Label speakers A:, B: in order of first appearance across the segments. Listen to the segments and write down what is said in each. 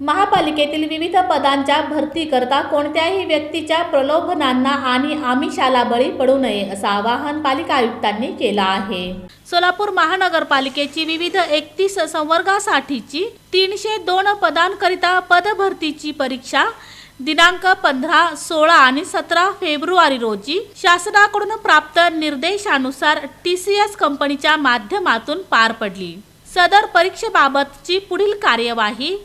A: महापालिकेतील विविध पदांच्या भरतीकरता कोणत्याही व्यक्तीच्या प्रलोभनांना आणि आमिषाला बळी पडू नये असं आवाहन पालिका आयुक्तांनी केलं आहे. सोलापूर महानगरपालिकेची विविध एकतीस संवर्गासाठीची तीनशे दोन पदांकरिता पदभरतीची परीक्षा दिनांक पंधरा सोळा आणि सतरा फेब्रुवारी रोजी शासनाकडून प्राप्त निर्देशानुसार टी सी एस कंपनीच्या माध्यमातून पार पडली. सदर परीक्षेबाबतची पुढील कार्यवाही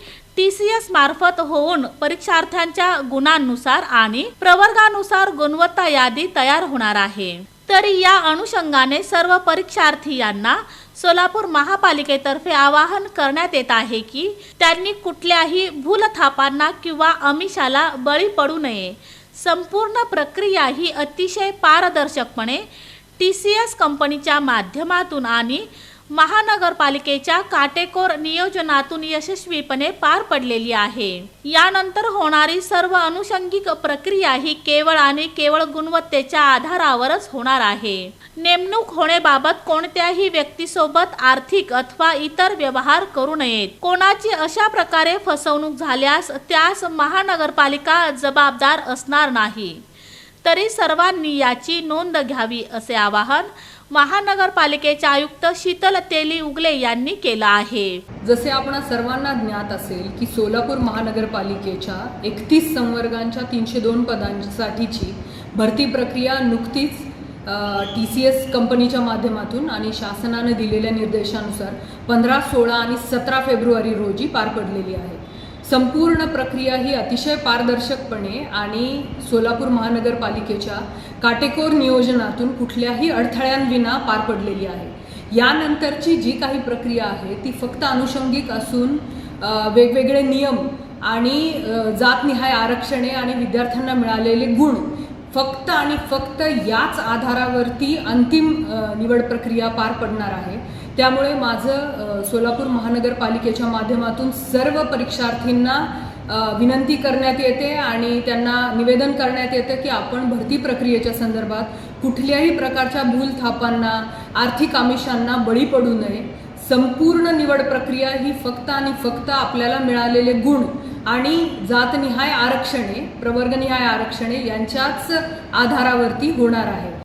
A: टी सी एस मार्फत होऊन परीक्षार्थ्यांच्या गुणांनुसार आणि प्रवर्गानुसार गुणवत्ता यादी तयार होणार आहे. तरी या अनुषंगाने सर्व परीक्षार्थी यांना सोलापूर महापालिकेतर्फे आवाहन करण्यात येत आहे की त्यांनी कुठल्याही भूलथापांना किंवा अमिषाला बळी पडू नये. संपूर्ण प्रक्रिया ही अतिशय पारदर्शकपणे टी सी एस कंपनीच्या माध्यमातून आणि महानगरपालिकेच्या काटेकोर नियोजनातून यशस्वीपणे पार पडलेली आहे. यानंतर होणारी सर्व अनुषंगिक प्रक्रिया ही केवळ आणि केवळ गुणवत्तेच्या आधारावरच होणार आहे. नेमणूक होण्याबाबत कोणत्याही व्यक्तीसोबत आर्थिक अथवा इतर व्यवहार करू नयेत. कोणाची अशा प्रकारे फसवणूक झाल्यास त्यास महानगरपालिका जबाबदार असणार नाही. तरी सर्वांनी याची नोंद घ्यावी असे आवाहन महानगरपालिकेचे आयुक्त शीतल तेली उगले यांनी केलं आहे.
B: जसे आपण सर्वांना ज्ञात असेल की सोलापूर महानगरपालिकेच्या एकतीस संवर्गांच्या तीनशे दोन पदांसाठीची भरती प्रक्रिया नुकतीच टी सी एस कंपनीच्या माध्यमातून आणि शासनाने दिलेल्या निर्देशानुसार पंधरा सोळा आणि सतरा फेब्रुवारी रोजी पार पडलेली आहे. संपूर्ण प्रक्रिया ही अतिशय पारदर्शकपणे आणि सोलापूर महानगरपालिकेच्या काटेकोर नियोजनातून कुठल्याही अडथळ्यांविना पार पडलेली आहे. यानंतरची जी काही प्रक्रिया आहे ती फक्त अनुषंगिक असून वेगवेगळे नियम आणि जातनिहाय आरक्षणे आणि विद्यार्थ्यांना मिळालेले गुण फक्त आणि फक्त याच आधारावरती अंतिम निवड प्रक्रिया पार पडणार आहे. त्यामुळे माझं सोलापूर महानगरपालिकेच्या माध्यमातून सर्व परीक्षार्थींना विनंती करण्यात येते आणि त्यांना निवेदन करण्यात येतं की आपण भरती प्रक्रियेच्या संदर्भात कुठल्याही प्रकारच्या भूलथापांना आर्थिक आमिषांना बळी पडू नये. संपूर्ण निवड प्रक्रिया ही फक्त आणि फक्त आपल्याला मिळालेले गुण आणि जातनिहाय आरक्षणे प्रवर्गनिहाय आरक्षणे यांच्याच आधारावरती होणार आहे.